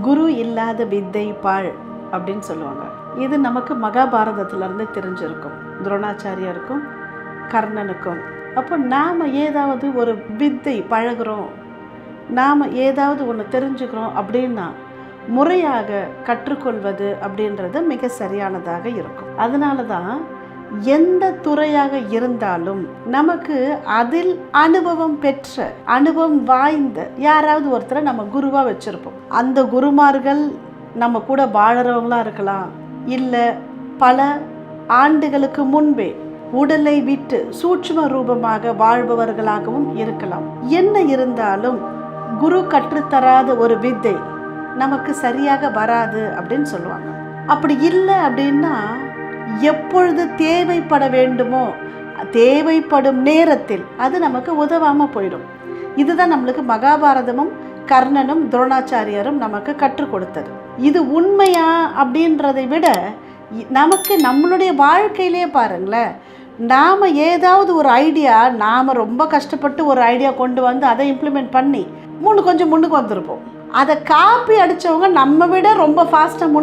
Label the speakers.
Speaker 1: குரு இல்லாத வித்தை பாழ் அப்படின்னு சொல்லுவாங்க. இது நமக்கு மகாபாரதத்திலேருந்து தெரிஞ்சிருக்கும். துரோணாச்சாரியருக்கும் கர்ணனுக்கும். அப்போ நாம் ஏதாவது ஒரு வித்தை பழகுறோம். நாம் ஏதாவது ஒன்று தெரிஞ்சுக்கிறோம் அப்படின்னா முறையாக கற்றுக்கொள்வது அப்படின்றது மிக சரியானதாக இருக்கும். அதனால தான் எந்த துறையாக இருந்தாலும் நமக்கு அதில் அனுபவம் பெற்ற அனுபவம் வாய்ந்த யாராவது ஒருத்தரை நம்ம குருவாக வச்சுருப்போம். அந்த குருமார்கள் நம்ம கூட வாழறவங்களாக இருக்கலாம். இல்லை பல ஆண்டுகளுக்கு முன்பே உடலை விட்டு சூட்சும ரூபமாக வாழ்பவர்களாகவும் இருக்கலாம். என்ன இருந்தாலும் குரு கற்றுத்தராத ஒரு வித்தை நமக்கு சரியாக வராது அப்படின்னு சொல்லுவாங்க. அப்படி இல்லை அப்படின்னா எப்பொழுது தேவைப்பட வேண்டுமோ தேவைப்படும் நேரத்தில் அது நமக்கு உதவாமல் போயிடும். இதுதான் நம்மளுக்கு மகாபாரதமும் கர்ணனும் துரோணாச்சாரியரும் நமக்கு கற்றுக் கொடுத்தது. இது உண்மையா அப்படின்றதை விட நமக்கு நம்மளுடைய வாழ்க்கையிலே பாருங்களேன் நாம் ஏதாவது ஒரு ஐடியா நாம் ரொம்ப கஷ்டப்பட்டு ஒரு ஐடியா கொண்டு வந்து அதை இம்ப்ளிமெண்ட் பண்ணி முன்னு கொஞ்சம் முன்னுக்கு வந்திருப்போம். அதை காப்பி அடித்தவங்க நம்ம விட ரொம்ப ஃபாஸ்ட்டாக முன்னு